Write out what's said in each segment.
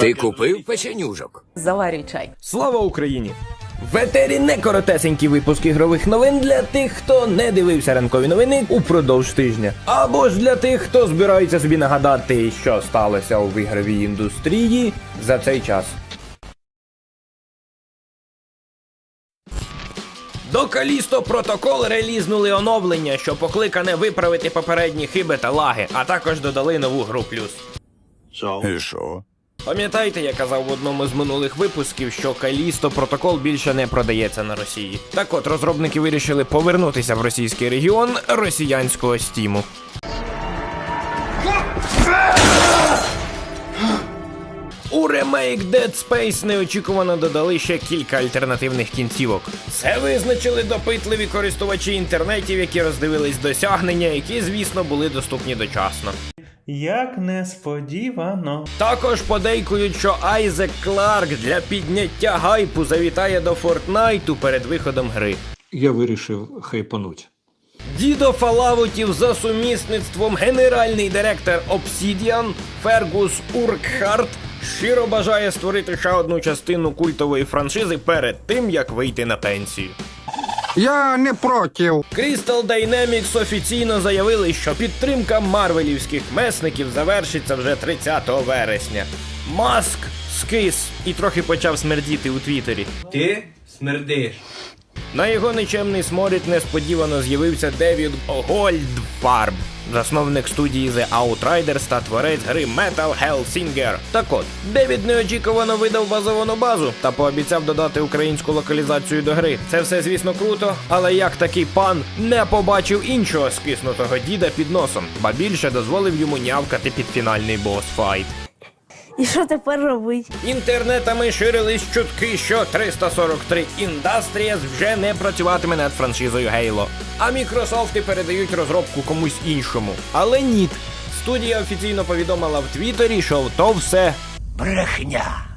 Ти купив печенюжок? Заварюй чай. Слава Україні! В етері не коротесенький випуск ігрових новин для тих, хто не дивився ранкові новини упродовж тижня. Або ж для тих, хто збирається собі нагадати, що сталося у ігровій індустрії за цей час. До Калісто Протокол релізнули оновлення, що покликане виправити попередні хиби та лаги, а також додали нову гру плюс. І що? Пам'ятаєте, я казав в одному з минулих випусків, що Калісто протокол більше не продається на Росії. Так от розробники вирішили повернутися в російський регіон росіянського стіму. У ремейк Dead Space неочікувано додали ще кілька альтернативних кінцівок. Це визначили допитливі користувачі інтернетів, які роздивились досягнення, які, звісно, були доступні дочасно. Як несподівано. Також подейкують, що Айзек Кларк для підняття гайпу завітає до Фортнайту перед виходом гри. Я вирішив хайпануть. Дідо Фалаутів за сумісництвом генеральний директор Obsidian Фергус Уркхарт щиро бажає створити ще одну частину культової франшизи перед тим, як вийти на пенсію. Я не проти. Crystal Dynamics офіційно заявили, що підтримка марвелівських месників завершиться вже 30 вересня. Маск скис і трохи почав смердіти у Твіттері. Ти смердиш. На його нечемний сморід несподівано з'явився Девід Гольдфарб, засновник студії The Outriders та творець гри Metal Hellsinger. Так от, Девід неочікувано видав базовану базу та пообіцяв додати українську локалізацію до гри. Це все, звісно, круто, але як такий пан не побачив іншого скиснутого діда під носом, ба більше дозволив йому нявкати під фінальний босс-файт. І що тепер робить? Інтернетами ширились чутки, що 343 Industries вже не працюватиме над франшизою Halo. А Мікрософти передають розробку комусь іншому. Але ні. Студія офіційно повідомила в Твіттері, що то все Брехня.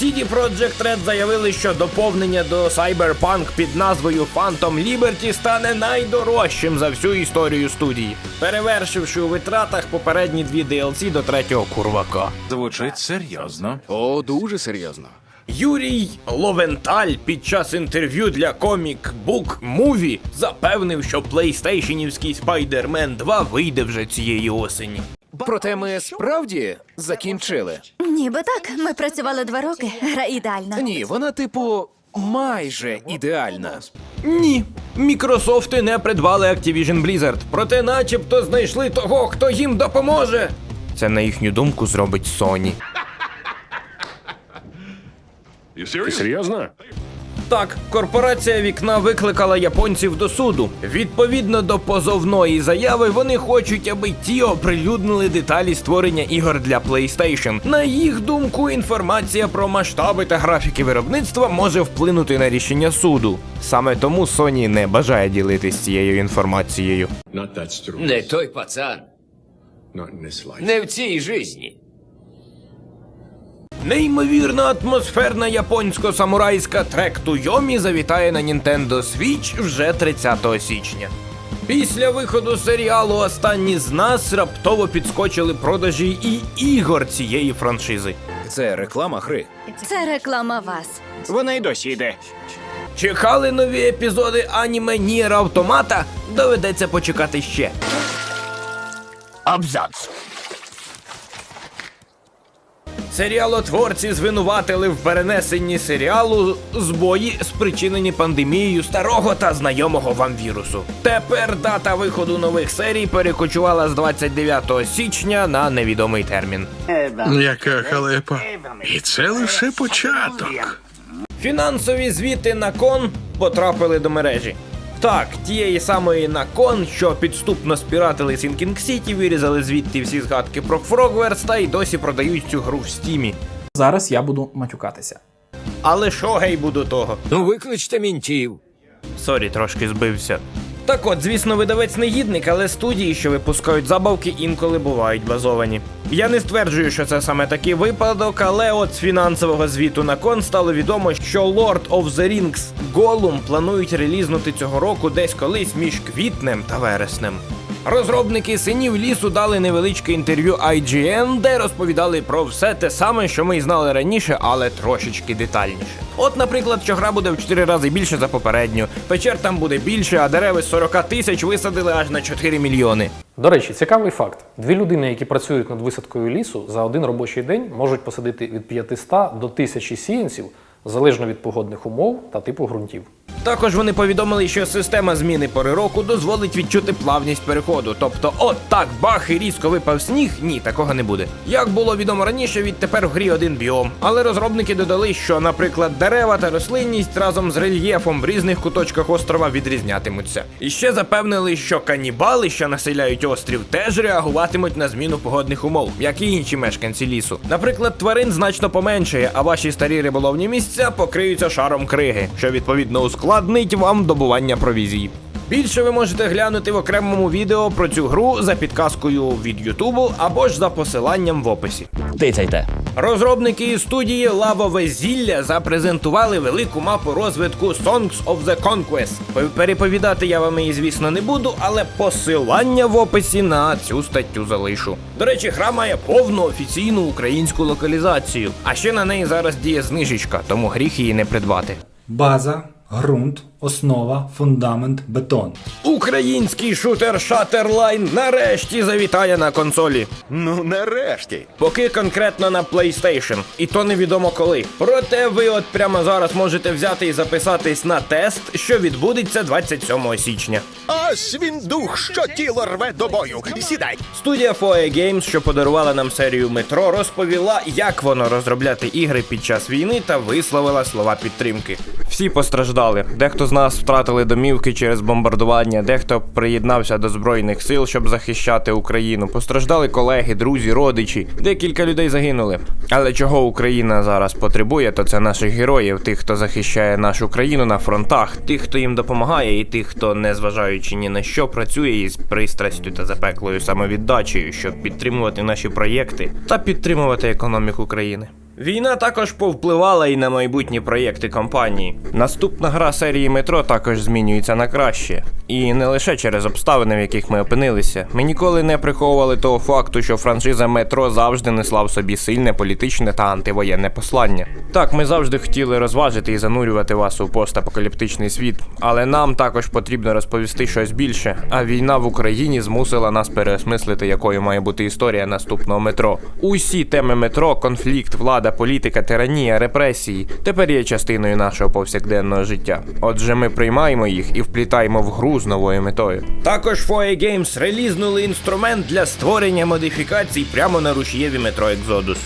CD Projekt Red заявили, що доповнення до Cyberpunk під назвою Phantom Liberty стане найдорожчим за всю історію студії, перевершивши у витратах попередні дві DLC до третього курвака. Звучить серйозно. О, дуже серйозно. Юрій Ловенталь під час інтерв'ю для Comic Book Movie запевнив, що PlayStationівський Spider-Man 2 вийде вже цієї осені. Проте ми справді закінчили. Ніби так. Ми працювали два роки. Гра ідеальна. Ні, вона, типу, майже ідеальна. Ні, Мікрософти не придбали Activision Blizzard, проте начебто знайшли того, хто їм допоможе. Це на їхню думку зробить Sony. Ти серйозно? Так, корпорація вікна викликала японців до суду. Відповідно до позовної заяви, вони хочуть, аби ті оприлюднили деталі створення ігор для PlayStation. На їх думку, інформація про масштаби та графіки виробництва може вплинути на рішення суду. Саме тому Sony не бажає ділитись цією інформацією. Не той пацан. Не в цій житті. Неймовірно атмосферна японсько-самурайська трек Туйомі завітає на Nintendo Switch вже 30 січня. Після виходу серіалу Останні з нас раптово підскочили продажі і ігор цієї франшизи. Це реклама гри. Це реклама вас. Вона й досі йде. Чекали нові епізоди аніме Нір Автомата? Доведеться почекати ще. Абзац. Серіалотворці звинуватили в перенесенні серіалу збої, спричинені пандемією старого та знайомого вам вірусу. Тепер дата виходу нових серій перекочувала з 29 січня на невідомий термін. Яка халепа. І це лише початок. Фінансові звіти на кон потрапили до мережі. Так, тієї самої на кон, що підступно спіратили Сінкінг Сіті, вирізали звідти всі згадки про Фрогверс та й досі продають цю гру в стімі. Зараз я буду матюкатися. Але що гейбу до того? Ну викличте мінтів. Сорі, трошки збився. Так от, звісно, видавець негідник, але студії, що випускають забавки, інколи бувають базовані. Я не стверджую, що це саме такий випадок, але от з фінансового звіту на кон стало відомо, що Lord of the Rings Gollum планують релізнути цього року десь колись між квітнем та вереснем. Розробники синів лісу дали невеличке інтерв'ю IGN, де розповідали про все те саме, що ми й знали раніше, але трошечки детальніше. От, наприклад, що гра буде в 4 рази більше за попередню, печер там буде більше, а дереви з 40 тисяч висадили аж на 4 мільйони. До речі, цікавий факт: дві людини, які працюють над висадкою лісу, за один робочий день можуть посадити від 500 до 1000 сіянців залежно від погодних умов та типу ґрунтів. Також вони повідомили, що система зміни пори року дозволить відчути плавність переходу. Тобто, от так бах і різко випав сніг. Ні, такого не буде. Як було відомо раніше, відтепер в грі один біом. Але розробники додали, що, наприклад, дерева та рослинність разом з рельєфом в різних куточках острова відрізнятимуться. І ще запевнили, що канібали, що населяють острів, теж реагуватимуть на зміну погодних умов, як і інші мешканці лісу. Наприклад, тварин значно поменшає, а ваші старі риболовні місця покриються шаром криги, що відповідно ускладнить вам добування провізії. Більше ви можете глянути в окремому відео про цю гру за підказкою від Ютубу або ж за посиланням в описі. Тицяйте. Розробники із студії Лавове зілля запрезентували велику мапу розвитку Songs of the Conquest. Переповідати я вам її, звісно, не буду, але посилання в описі на цю статтю залишу. До речі, гра має повну офіційну українську локалізацію. А ще на неї зараз діє знижечка, тому гріх її не придбати. База, ґрунт, основа, фундамент, бетон. Український шутер Shatterline нарешті завітає на консолі. Ну, нарешті. Поки конкретно на PlayStation, і то невідомо коли. Проте ви от прямо зараз можете взяти і записатись на тест, що відбудеться 27 січня. Ось він дух, що тіло рве до бою. Сідай. Студія FOE Games, що подарувала нам серію метро, розповіла, як воно розробляти ігри під час війни та висловила слова підтримки. Всі постраждали. Дехто з нас втратили домівки через бомбардування, дехто приєднався до збройних сил, щоб захищати Україну. Постраждали колеги, друзі, родичі. Декілька людей загинули. Але чого Україна зараз потребує, то це наших героїв, тих, хто захищає нашу країну на фронтах, тих, хто їм допомагає, і тих, хто, незважаючи ні на що, працює із пристрастю та запеклою самовіддачею, щоб підтримувати наші проєкти та підтримувати економіку країни. Війна також повпливала і на майбутні проєкти компанії. Наступна гра серії метро також змінюється на краще. І не лише через обставини, в яких ми опинилися. Ми ніколи не приховували того факту, що франшиза метро завжди несла в собі сильне політичне та антивоєнне послання. Так, ми завжди хотіли розважити і занурювати вас у постапокаліптичний світ, але нам також потрібно розповісти щось більше. А війна в Україні змусила нас переосмислити, якою має бути історія наступного метро. Усі теми метро, конфлікт, влада, політика, тиранія, репресії тепер є частиною нашого повсякденного життя. Отже, ми приймаємо їх і вплітаємо в гру з новою метою. Також FOE Games релізнули інструмент для створення модифікацій прямо на рушієві метро Exodus.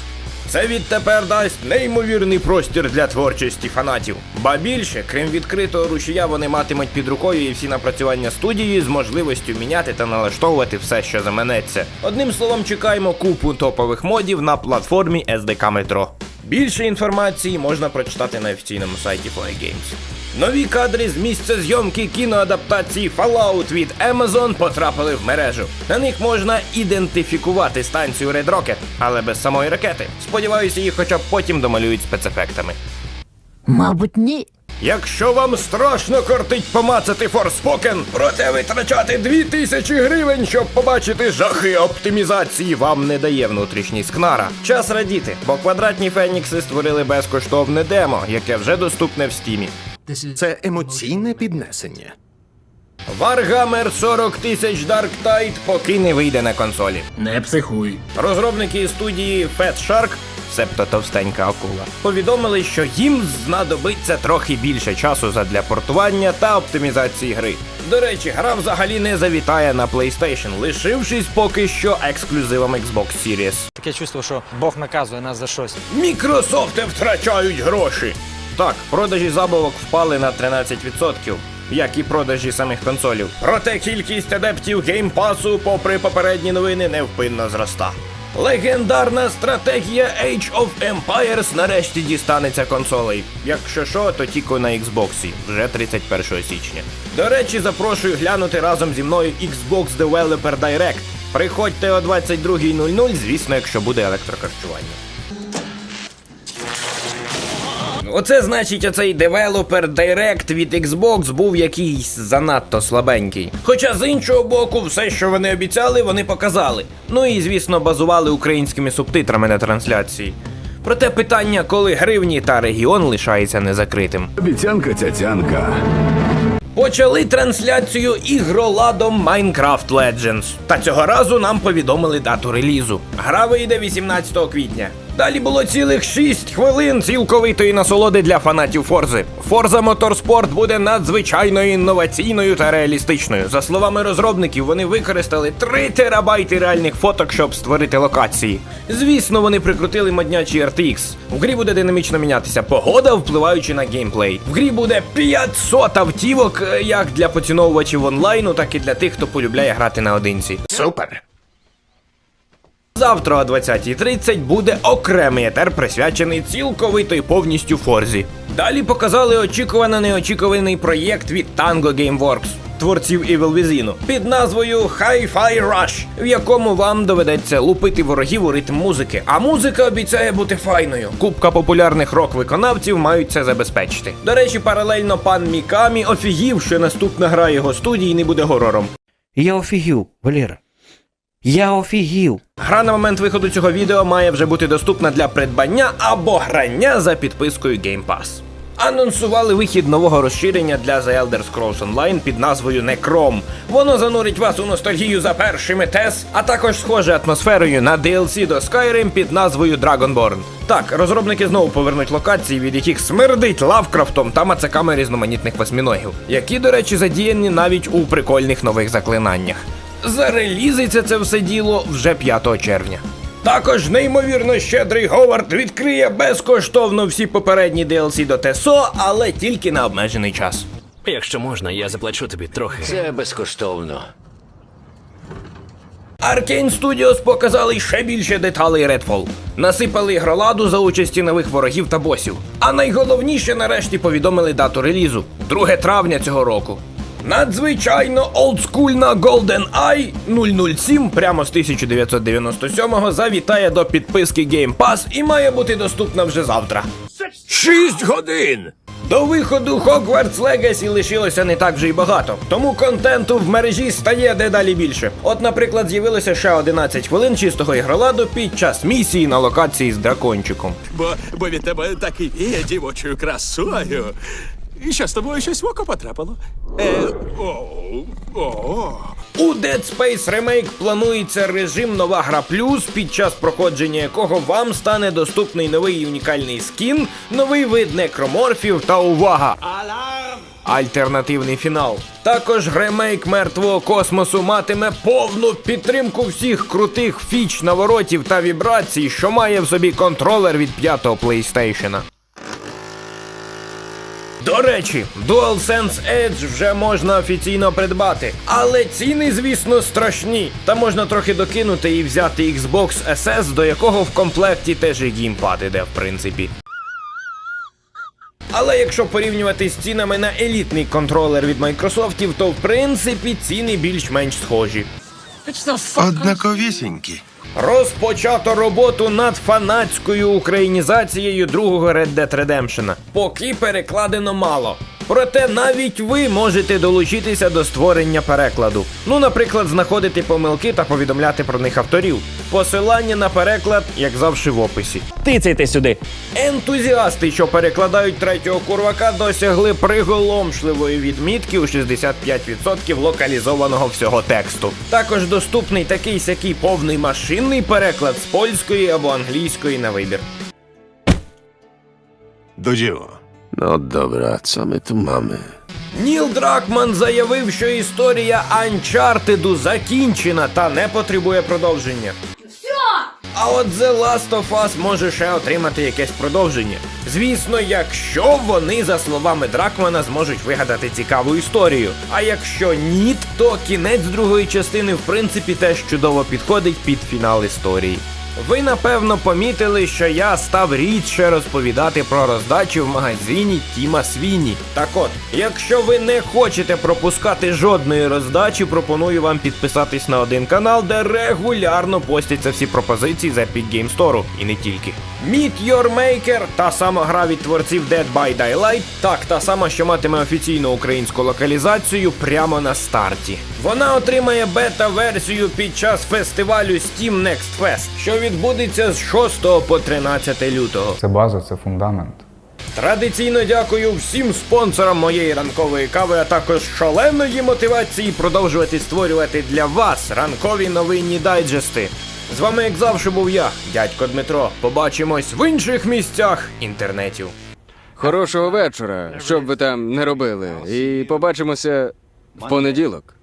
Це відтепер дасть неймовірний простір для творчості фанатів. Ба більше, крім відкритого рушія, вони матимуть під рукою і всі напрацювання студії з можливістю міняти та налаштовувати все, що заманеться. Одним словом, чекаємо купу топових модів на платформі SDK Metro. Більше інформації можна прочитати на офіційному сайті FOE Games. Нові кадри з місця зйомки кіноадаптації Fallout від Amazon потрапили в мережу. На них можна ідентифікувати станцію Red Rocket, але без самої ракети. Сподіваюся, їх хоча б потім домалюють спецефектами. Мабуть, ні. Якщо вам страшно кортить помацати Форспокен, проте витрачати 2000 гривень, щоб побачити жахи оптимізації, вам не дає внутрішній скнара. Час радіти, бо квадратні фенікси створили безкоштовне демо, яке вже доступне в стімі. Це емоційне піднесення. Warhammer 40 тисяч Dark Tide поки не вийде на консолі. Не психуй. Розробники студії Fat Shark, себто товстенька акула, повідомили, що їм знадобиться трохи більше часу задля портування та оптимізації гри. До речі, гра взагалі не завітає на PlayStation, лишившись поки що ексклюзивом Xbox Series. Таке чувство, що Бог наказує нас за щось. Мікрософти втрачають гроші. Так, продажі забавок впали на 13%. Як і продажі самих консолів. Проте кількість адептів геймпасу, попри попередні новини, невпинно зроста. Легендарна стратегія Age of Empires нарешті дістанеться консолей. Якщо що, то тільки на Xbox, вже 31 січня. До речі, запрошую глянути разом зі мною Xbox Developer Direct. Приходьте о 22.00, звісно, якщо буде електрохарчування. Оце значить, оцей девелопер Direct від Xbox був якийсь занадто слабенький. Хоча з іншого боку, все, що вони обіцяли, вони показали. Ну і звісно, базували українськими субтитрами на трансляції. Проте питання, коли гривні та регіон лишається незакритим. Обіцянка цяцянка. Почали трансляцію ігроладом Minecraft Legends. Та цього разу нам повідомили дату релізу. Гра вийде 18 квітня. Далі було цілих 6 хвилин цілковитої насолоди для фанатів Форзи. Forza Motorsport буде надзвичайно інноваційною та реалістичною. За словами розробників, вони використали 3 терабайти реальних фоток, щоб створити локації. Звісно, вони прикрутили моднячий RTX. В грі буде динамічно мінятися погода, впливаючи на геймплей. В грі буде 500 автівок, е, як для поціновувачів онлайну, так і для тих, хто полюбляє грати наодинці. Супер. Завтра о 20.30 буде окремий етер, присвячений цілковито і повністю Форзі. Далі показали очікувано неочікуваний проєкт від Tango Gameworks, творців Evil Within, під назвою Hi-Fi Rush, в якому вам доведеться лупити ворогів у ритм музики. А музика обіцяє бути файною. Купка популярних рок-виконавців мають це забезпечити. До речі, паралельно пан Мікамі офігів, що наступна гра його студії не буде горором. Я офігів, Валера. Я офігів. Гра на момент виходу цього відео має вже бути доступна для придбання або грання за підпискою Game Pass. Анонсували вихід нового розширення для The Elder Scrolls Online під назвою Necrom. Воно занурить вас у ностальгію за першими TES, а також схоже атмосферою на DLC до Skyrim під назвою Dragonborn. Так, розробники знову повернуть локації, від яких смердить лавкрафтом та мацаками різноманітних восьміногів, які, до речі, задіяні навіть у прикольних нових заклинаннях. Зарелізиться це все діло вже 5 червня. Також неймовірно щедрий Говард відкриє безкоштовно всі попередні DLC до ТСО, але тільки на обмежений час. Якщо можна, я заплачу тобі трохи. Це безкоштовно. Arkane Studios показали ще більше деталей Redfall. Насипали ігроладу за участі нових ворогів та босів. А найголовніше нарешті повідомили дату релізу 2 травня цього року. Надзвичайно олдскульна GoldenEye 007 прямо з 1997-го завітає до підписки Game Pass і має бути доступна вже завтра. Шість годин! До виходу Hogwarts Legacy лишилося не так вже й багато, тому контенту в мережі стає дедалі більше. От, наприклад, з'явилося ще 11 хвилин чистого ігроладу під час місії на локації з дракончиком. Бо, бо від тебе так і віє дівочою красою. І що з тобою щось в око потрапило? Е, о, о. У Dead Space Remake планується режим Нова гра плюс, під час проходження якого вам стане доступний новий унікальний скін, новий вид некроморфів та увага! Альтернативний фінал. Також ремейк мертвого космосу матиме повну підтримку всіх крутих фіч, наворотів та вібрацій, що має в собі контролер від п'ятого PlayStation. До речі, DualSense Edge вже можна офіційно придбати, але ціни, звісно, страшні. Та можна трохи докинути і взяти Xbox SS, до якого в комплекті теж і геймпад іде, в принципі. Але якщо порівнювати з цінами на елітний контролер від Microsoft, то в принципі ціни більш-менш схожі. Однаковісінькі. Розпочато роботу над фанатською українізацією другого Red Dead Redemption. Поки перекладено мало. Проте навіть ви можете долучитися до створення перекладу. Ну, наприклад, знаходити помилки та повідомляти про них авторів. Посилання на переклад, як завжди, в описі. Тицяйте сюди. Ентузіасти, що перекладають третього курвака, досягли приголомшливої відмітки у 65% локалізованого всього тексту. Також доступний такий сякий повний машинний переклад з польської або англійської на вибір. До Ну добре, co my tu mamy? Ніл Дракман заявив, що історія Uncharted закінчена та не потребує продовження. А от The Last of Us може ще отримати якесь продовження. Звісно, якщо вони, за словами Дракмана, зможуть вигадати цікаву історію. А якщо ні, то кінець другої частини в принципі теж чудово підходить під фінал історії. Ви напевно помітили, що я став рідше розповідати про роздачу в магазині Тіма Свіні. Так от, якщо ви не хочете пропускати жодної роздачі, пропоную вам підписатись на один канал, де регулярно постяться всі пропозиції з Epic Game Store. І не тільки. Meet Your Maker, та сама гра від творців Dead by Daylight, так та сама, що матиме офіційну українську локалізацію прямо на старті. Вона отримає бета-версію під час фестивалю Steam Next Fest, що відбудеться з 6 по 13 лютого. Це база, це фундамент. Традиційно дякую всім спонсорам моєї ранкової кави, а також шаленої мотивації продовжувати створювати для вас ранкові новинні дайджести. З вами, як завжди, був я, дядько Дмитро. Побачимось в інших місцях інтернетів. Хорошого вечора, що б ви там не робили. І побачимося в понеділок.